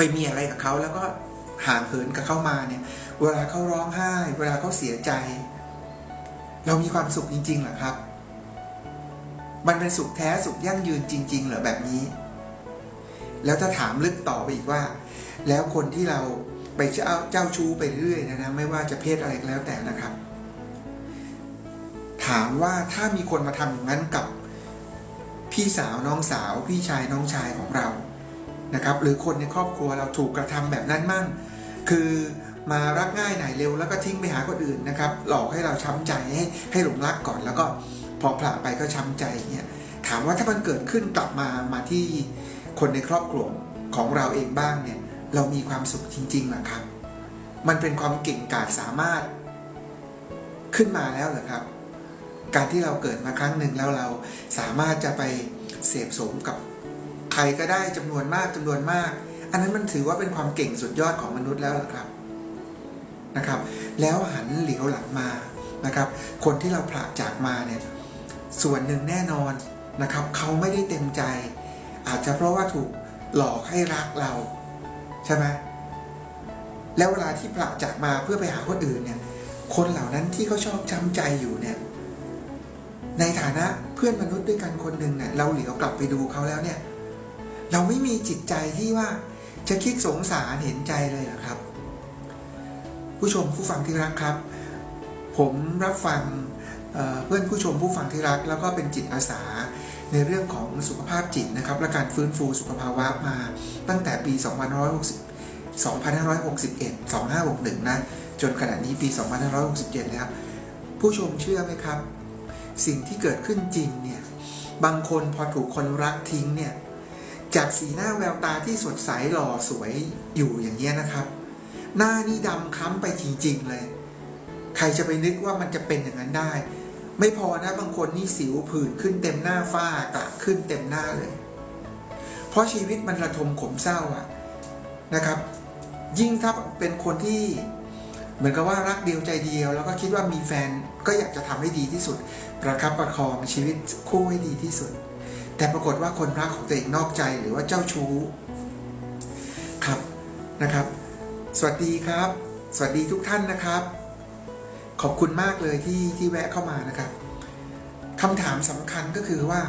ไปมีอะไรกับเขาแล้วก็ห่างเหินกับเขามาเนี่ย เวลาเขาร้องไห้ เวลาเขาเสียใจ เรามีความสุขจริงๆหรอครับ มันเป็นสุขแท้สุขยั่งยืนจริง ๆ เหรอแบบนี้ แล้วถ้าถามลึกต่อไปอีกว่า แล้วคนที่เราไปเจ้าเจ้าชู้ไปเรื่อยนะนะไม่ว่าจะเพศอะไรก็แล้วแต่นะครับ ถามว่าถ้ามีคนมาทำอย่างนั้นกับพี่สาวน้องสาว พี่ชายน้องชายของเรา นะครับหรือคนในครอบครัวเราถูกกระทำแบบนั้นมั่ง คือมารักง่ายไหนเร็วแล้วก็ทิ้งไปหาคนอื่นนะครับหลอกให้เราช้ำใจให้ให้หลงรักก่อนแล้วก็พอผละไปก็ช้ำใจเนี่ยถามว่าถ้ามันเกิดขึ้นกลับมามาที่คนในครอบครัวของเราเองบ้างเนี่ยเรามีความสุขจริงๆหรอครับ มันเป็นความเก่งกาจสามารถขึ้นมาแล้วเหรอครับ การที่เราเกิดมาครั้งหนึ่งแล้วเราสามารถจะไปเสพสมกับ ใครก็ได้จำนวนมากจำนวนมาก อันนั้นมันถือว่าเป็นความเก่งสุดยอดของมนุษย์แล้วครับนะครับ แล้วหันเหลียวหลังมานะครับ คนที่เราผละจากมาเนี่ยส่วนหนึ่งแน่นอนนะครับ เขาไม่ได้เต็มใจ อาจจะเพราะว่าถูกหลอกให้รักเราใช่ไหมแล้วเวลาที่ผละจากมาเพื่อไปหาคนอื่นเนี่ย คนเหล่านั้นที่เขาชอบจำใจอยู่เนี่ย ในฐานะเพื่อนมนุษย์ด้วยกันคนหนึ่งเนี่ยเราเหลียวกลับไปดูเขาแล้วเนี่ย เราไม่มีจิตใจที่ว่าจะคิดสงสารเห็นใจเลยเหรอครับ ผู้ชมผู้ฟังที่รักครับ ผมรับฟังเเพื่อนผู้ชมผู้ฟังที่รัก แล้วก็เป็นจิตอาสาในเรื่องของสุขภาพจิตนะครับ และการฟื้นฟูสุขภาวะมาตั้งแต่ปี 2560 2561 2561 นะ จนขณะนี้ปี 2567 แล้ว ผู้ชมเชื่อไหมครับ สิ่งที่เกิดขึ้นจริงเนี่ย บางคนพอถูกคนรักทิ้งเนี่ย จากสีหน้าแววตาที่สดใสหล่อสวยอยู่อย่างเงี้ยนะครับ หน้านี่ดำคล้ำไปจริงๆเลย ใครจะไปนึกว่ามันจะเป็นอย่างนั้นได้ ไม่พอนะบางคนนี่สิวผื่นขึ้นเต็มหน้าฝ้ากระขึ้นเต็มหน้าเลย เพราะชีวิตมันระทมขมเศร้าอะนะครับ ยิ่งถ้าเป็นคนที่เหมือนกับว่ารักเดียวใจเดียว แล้วก็คิดว่ามีแฟนก็อยากจะทำให้ดีที่สุด ประคับประคองชีวิตคู่ให้ดีที่สุด แต่ปรากฏว่าคนรักของตัวเองนอกใจหรือว่าเจ้าชู้ครับนะครับ สวัสดีครับ สวัสดีทุกท่านนะครับ ขอบคุณมากเลยที่ที่แวะเข้ามานะครับคำถามสำคัญก็คือว่า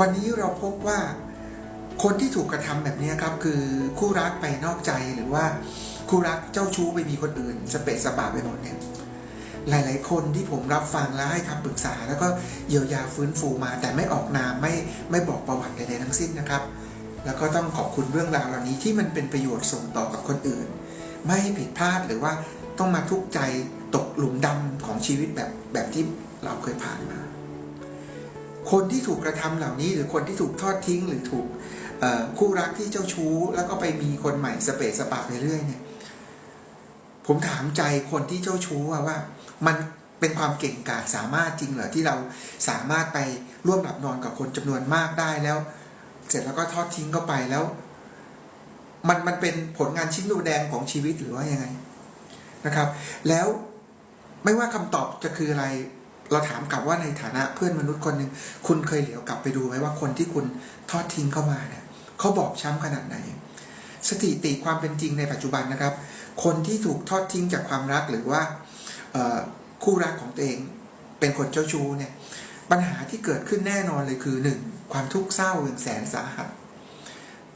วันนี้เราพบว่าคนที่ถูกกระทำแบบนี้ครับคือคู่รักไปนอกใจหรือว่าคู่รักเจ้าชู้ไปมีคนอื่นสเปะสปะไปหมดเนี่ย หลาย ๆ คนที่ผมรับฟังและให้คำปรึกษา แล้วก็เยียวยาฟื้นฟูมา แต่ไม่ออกนามไม่ไม่บอกประวัติใด ๆ ทั้งสิ้นนะครับ แล้วก็ต้องขอบคุณเรื่องราวเหล่านี้ที่มันเป็นประโยชน์ส่งต่อกับคนอื่น ไม่ให้ผิดพลาดหรือว่าต้องมาทุกข์ใจตกหลุมดำของชีวิตแบบแบบที่เราเคยผ่านมา คนที่ถูกกระทำเหล่านี้ หรือคนที่ถูกทอดทิ้ง หรือถูกคู่รักที่เจ้าชู้ แล้วก็ไปมีคนใหม่สเปะสปะไปเรื่อยเนี่ยผมถามใจคนที่เจ้าชู้ว่า มันเป็นความเก่งกาจสามารถจริงเหรอที่เราสามารถไปร่วมหลับนอนกับคนจำนวนมากได้แล้ว เสร็จแล้วก็ทอดทิ้งเข้าไปแล้ว มันมันเป็นผลงานชิ้นดูแดงของชีวิตหรือว่ายังไงนะครับ แล้วไม่ว่าคำตอบจะคืออะไร เราถามกลับว่าในฐานะเพื่อนมนุษย์คนหนึ่งคุณเคยเหลียวกลับไปดูไหมว่าคนที่คุณทอดทิ้งเข้ามาเนี่ยเขาบอบช้ำขนาดไหน สถิติความเป็นจริงในปัจจุบันนะครับ คนที่ถูกทอดทิ้งจากความรักหรือว่า คู่รักของตัวเองเป็นคนเจ้าชู้เนี่ยปัญหาที่เกิดขึ้นแน่นอนเลยคือหนึ่งความทุกข์เศร้าอย่างแสนสาหัส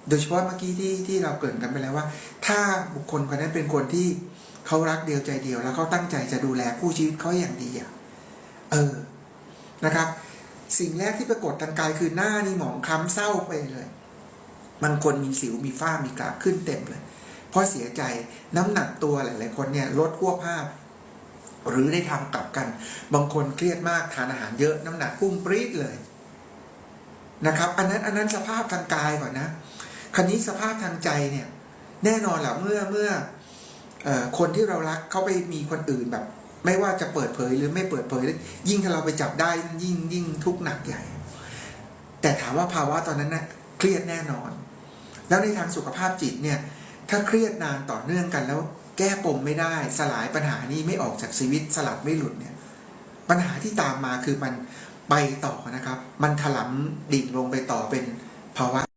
โดยเฉพาะเมื่อกี้ที่ที่เราเกิดกันไปแล้วว่า ถ้าบุคคลคนนั้นเป็นคนที่เขารักเดียวใจเดียว แล้วเขาตั้งใจจะดูแลคู่ชีวิตเขาอย่างดีอะเออนะครับ สิ่งแรกที่ปรากฏทางกายคือหน้านี่หมองคล้ำเศร้าไปเลยมันคนมีสิวมีฝ้ามีกระขึ้นเต็มเลย เพราะเสียใจน้ำหนักตัวหลาย ๆ คนเนี่ยลดขั้วภาพ หรือได้ทำกลับกัน บางคนเครียดมากทานอาหารเยอะน้ำหนักพุ่งปรี๊ดเลยนะครับ อันนั้นอันนั้นสภาพทางกายก่อนนะคราวนี้สภาพทางใจเนี่ย แน่นอนแหละเมื่อเมื่อออคนที่เรารักเขาไปมีคนอื่นแบบ ไม่ว่าจะเปิดเผยหรือไม่เปิดเผย ยิ่งถ้าเราไปจับได้ยิ่งยิ่งทุกข์หนักใหญ่ แต่ถามว่าภาวะตอนนั้นนะ่ะเครียดแน่นอน แล้วในทางสุขภาพจิตเนี่ย ถ้าเครียดนานต่อเนื่องกันแล้ว แก้ปมไม่ได้สลายปัญหานี้ไม่ออกจากชีวิตสลัดไม่หลุดเนี่ยปัญหาที่ตามมาคือมันไปต่อนะครับ มันถลำดิ่งลงไปต่อเป็นภาวะ